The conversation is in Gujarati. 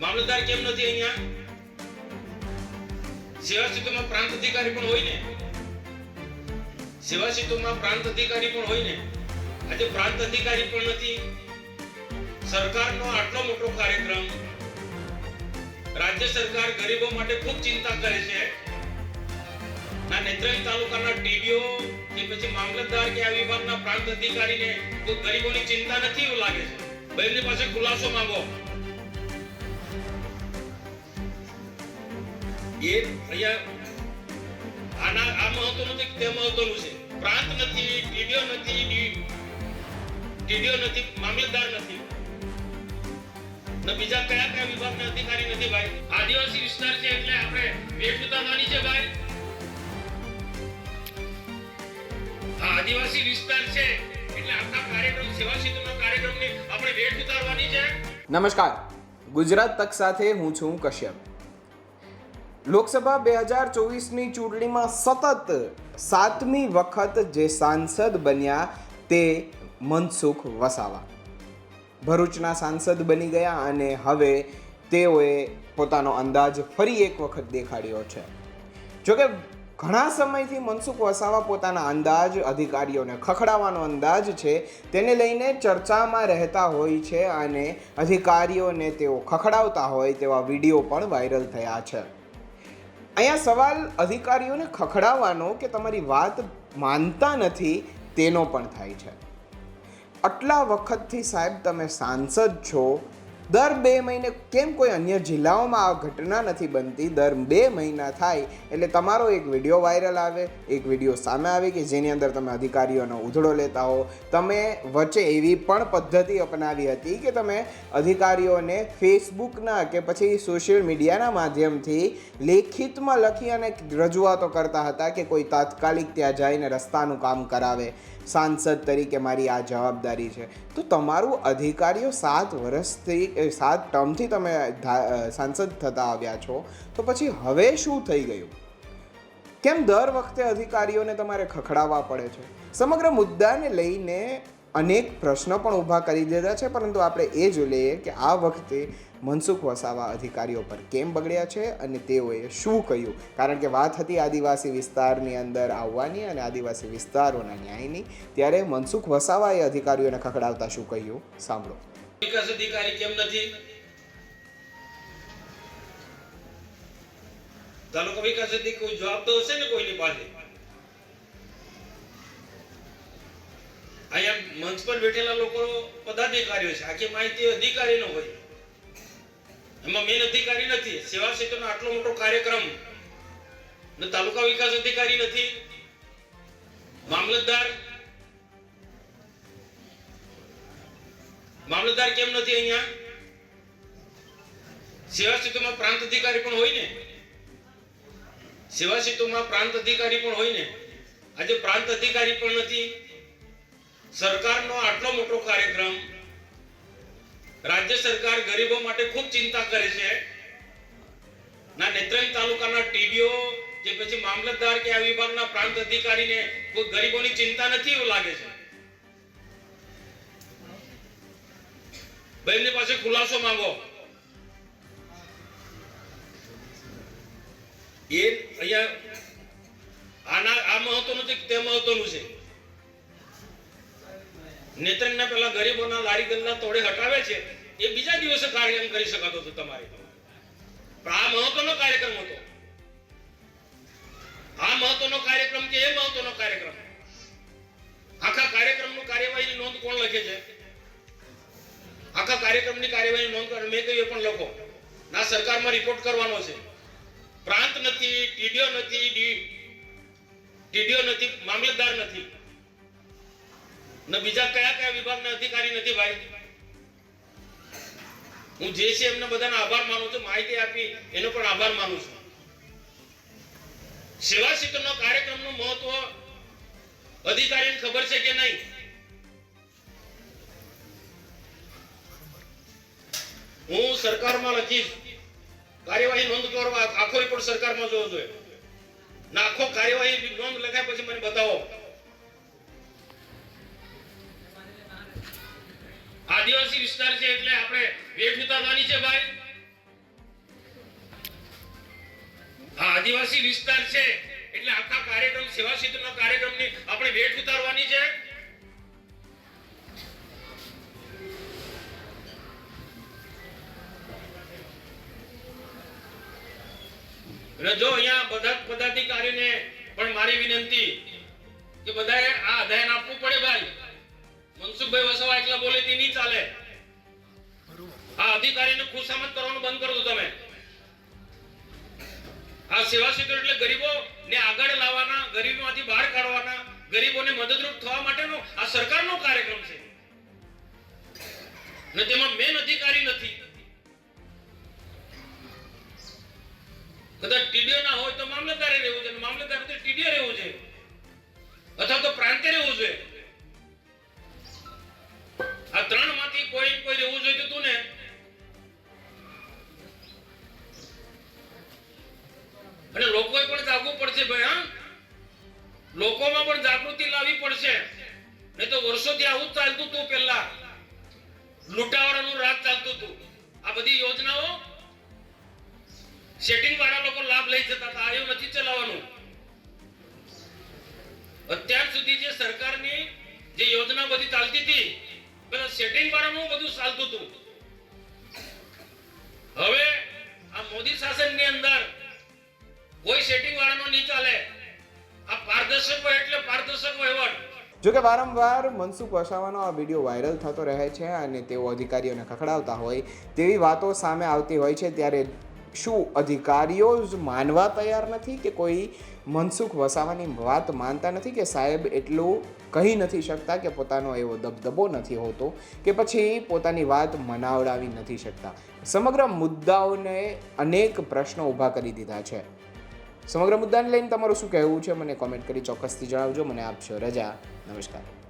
મામલતદાર કેમ નથી અહીંયા? સેવા પ્રાંત અધિકારી પણ હોય ને? સેવા પ્રાંત અધિકારી પણ હોય ને? આજે પ્રાંત અધિકારી પણ નથી. સરકારનો આટલો મોટો કાર્યક્રમ રાજ્ય સરકાર ગરીબો માટે ખૂબ ચિંતા કરે છે. ના નેત્રંગ તાલુકાના ટીડીઓ કે પછી મામલતદાર કે આ વિભાગના પ્રાંત અધિકારીને કોઈ ગરીબોની ચિંતા નથી એવું લાગે છે? ભાઈની પાસે ખુલાસો માંગો. એ અહીંયા આના, આ મહત્વનું છે તે મહત્વનું છે. પ્રાંત નથી ટીડીઓ નથી ટીડીઓ નથી, મામલતદાર નથી. ને બીજા કયા કયા વિભાગના અધિકારી નથી ભાઈ? આદિવાસી વિસ્તાર છે એટલે આપણે વેઠ ઉતારવાની છે ભાઈ. આદિવાસી વિસ્તાર છે એટલે આપણા કાર્યક્રમ, સેવા સેતુના કાર્યક્રમની આપણે વેટ ઉતારવાની છે. નમસ્કાર. ગુજરાત તક સાથે હું છું કશ્યપ. લોકસભા બે હજાર ચોવીસની ચૂંટણીમાં સતત સાતમી વખત જે સાંસદ બન્યા તે મનસુખ વસાવા. ભરૂચના સાંસદ બની ગયા અને હવે તેઓએ પોતાનો અંદાજ ફરી એક વખત દેખાડ્યો છે. જોકે ઘણા સમયથી મનસુખ વસાવા પોતાના અંદાજ, અધિકારીઓને ખખડાવવાનો અંદાજ છે, તેને લઈને ચર્ચામાં રહેતા હોય છે અને અધિકારીઓને તેઓ ખખડાવતા હોય તેવા વીડિયો પણ વાયરલ થયા છે. અહીંયા સવાલ અધિકારીઓને ખખડાવવાનો કે તમારી વાત માનતા નથી તેનો પણ થાય છે. આટલા વખતથી સાહેબ તમે સાંસદ છો દર બે મહિને કેમ કોઈ અન્ય જિલ્લાઓમાં આ ઘટના નથી બનતી? દર બે મહિના થાય એટલે તમારો એક વીડિયો વાયરલ આવે, એક વીડિયો સામે આવે કે જેની અંદર તમે અધિકારીઓનો ઉધડો લેતા હો. તમે વચ્ચે એવી પણ પદ્ધતિ અપનાવી હતી કે તમે અધિકારીઓને ફેસબુકના કે પછી સોશિયલ મીડિયાના માધ્યમથી લેખિતમાં લખી અને રજૂઆતો કરતા હતા કે કોઈ તાત્કાલિક ત્યાં જઈને રસ્તાનું કામ કરાવે. સાંસદ તરીકે મારી આ જવાબદારી છે. તો તમારું અધિકારીઓ સાત વર્ષથી સાત ટર્મથી તમે સાંસદ થતા આવ્યા છો, તો પછી હવે શું થઈ ગયું? કેમ દર વખતે અધિકારીઓને તમારે ખખડાવવા પડે છે? સમગ્ર મુદ્દાને લઈને અનેક પ્રશ્નો પણ ઊભા કરી દીધા છે, પરંતુ આપણે એ જો લઈએ કે આ વખતે મનસુખ વસાવા અધિકારીઓ પર કેમ બગડ્યા છે અને તેઓએ શું કહ્યું? કારણ કે વાત હતી આદિવાસી વિસ્તારની અંદર આવવાની અને આદિવાસી વિસ્તારોના ન્યાયની, ત્યારે મનસુખ વસાવાએ અધિકારીઓને ખખડાવતા શું કહ્યું? સાંભળો. વિકાસ અધિકારી કેમ નથી? તાલુકા વિકાસ અધિકારી જવાબ તો હશે ને કોઈની પાસે? અહીંયા મંચ પર બેઠેલા લોકો પદાધિકારીઓ છે. આખી માહિતી અધિકારીનો હોય. એમાં મેન અધિકારી નથી. સેવા સેતુનો આટલો મોટો કાર્યક્રમ. તાલુકા વિકાસ અધિકારી નથી. મામલતદાર મામલતદાર કેમ નથી અહીંયા? સેવા સેતુમાં પ્રાંત અધિકારી પણ હોય ને? સેવા સેતુમાં પ્રાંત અધિકારી પણ હોય ને? આજે પ્રાંત અધિકારી પણ નથી. સરકારનો આટલો મોટો કાર્યક્રમ રાજ્ય સરકાર ગરીબો માટે ખૂબ ચિંતા કરે છે. ના, નેત્રંગ તાલુકાના ટીડીઓ કે પછી મામલતદાર કે આ વિભાગના પ્રાંત અધિકારીને કોઈ ગરીબોની ચિંતા નથી એવું લાગે છે? ભાઈની પાસે ખુલાસો માંગો. એ અહીંયા આના આ મહત્વનું છે તે મહત્વનું છે? નેત્રંગના પેલા ગરીબોના લારી ગલ્લા તોડે હટાવે છે, એ બીજા દિવસે કાર્યક્રમ કરી શકાતો હતો તમારે. પણ આ મહત્વનો કાર્યક્રમ હતો. આ મહત્વનો કાર્યક્રમ કે એ મહત્વનો કાર્યક્રમ? આખા કાર્યક્રમનું કાર્યવાહીની નોંધ કોણ લખે છે? આખા કાર્યક્રમની કાર્યવાહીની નોંધ કરો. મેં કહ્યું પણ લખો. ના, સરકારમાં રિપોર્ટ કરવાનો છે. પ્રાંત નથી, ટીડીઓ નથી ટીડીઓ નથી, મામલતદાર નથી. ને બીજા કયા કયા વિભાગના અધિકારી નથી ભાઈ? હું જે છે એમને બધાનો આભાર માનું છું. માહિતી આપી, એનો પણ આભાર માનું છું. સેવા સેતુનો કાર્યક્રમનું મહત્વ અધિકારીને ખબર છે કે નહીં? સરકારમાં નથી કાર્યવાહી નોંધ કરવા આખો રિપોર્ટ સરકારમાં જોવો જોઈએ. ના, આખો કાર્યવાહી નોંધ લખાય પછી મને બતાવો. આદિવાસી વિસ્તાર છે એટલે આપણે વેઠ ઉતારવાની છે ભાઈ. આ આદિવાસી વિસ્તાર છે એટલે આખા કાર્યક્રમ સેવા ક્ષેત્રના કાર્યક્રમની આપણે વેટ ઉતારવાની છે. અને જો અહીંયા બધા પદાધિકારીને પણ મારી વિનંતી કે બધાએ આ અધ્યયન આપવું પડે ભાઈ. મનસુખભાઈ વસાવા એકલા બોલે તે નહીં ચાલે. આ અધિકારીને ખુશામત કરવાનું બંધ કરો તમે. આ સેવા ક્ષેત્ર એટલે ગરીબો ને આગળ લાવવાના, ગરીબોમાંથી બહાર કાઢવાના, ગરીબોને મદદરૂપ થવા માટેનો આ સરકારનો કાર્યક્રમ છે. ને તેમાં મેન અધિકારી નથી. કદાચ ટીડીઓ ના હોય તો મામલતદારે રહેવું છે મામલતદાર તો ટીડીઓ રહેવું છે અથવા તો પ્રાંતે રહેવું છે આ ત્રણમાંથી કોઈ કોઈ રહેવું જોઈએ તું ને. અને લોકોએ પણ જાગવું પડશે ભાઈ, હા? લોકોમાં પણ જાગૃતિ લાવવી પડશે. નહીં તો વર્ષોથી આવું ચાલતું હતું પહેલા. લૂંટાવાળાનું રાજ ચાલતું હતું. આ બધી યોજનાઓ સેટિંગ વાળા લોકો લાભ લઈ જતા હતા. એવું નથી ચલાવવાનું. અત્યાર સુધી જે સરકારની જે યોજના બધી ચાલતી હતી બધા સેટિંગ વાળાનું બધું ચાલતું હતું. હવે આ મોદી શાસનની અંદર કોઈ સેટિંગ વાળાનો નહીં ચાલે. આ પારદર્શક એટલે પારદર્શક વહીવટ જોકે વારંવાર મનસુખ વસાવાનો આ વીડિયો વાયરલ થતો રહે છે અને તેઓ અધિકારીઓને ખખડાવતા હોય તેવી વાતો સામે આવતી હોય છે, ત્યારે શું અધિકારીઓ જ માનવા તૈયાર નથી કે કોઈ મનસુખ વસાવાની વાત માનતા નથી કે સાહેબ એટલું કહી નથી શકતા કે પોતાનો એવો દબદબો નથી હોતો કે પછી પોતાની વાત મનાવડાવી નથી શકતા? સમગ્ર મુદ્દાઓને અનેક પ્રશ્નો ઊભા કરી દીધા છે. સમગ્ર મુદ્દાને લઈને તમારું શું કહેવું છે? મને કોમેન્ટ કરી ચોક્કસથી જણાવજો. મને આપશો. રજા. નમસ્કાર.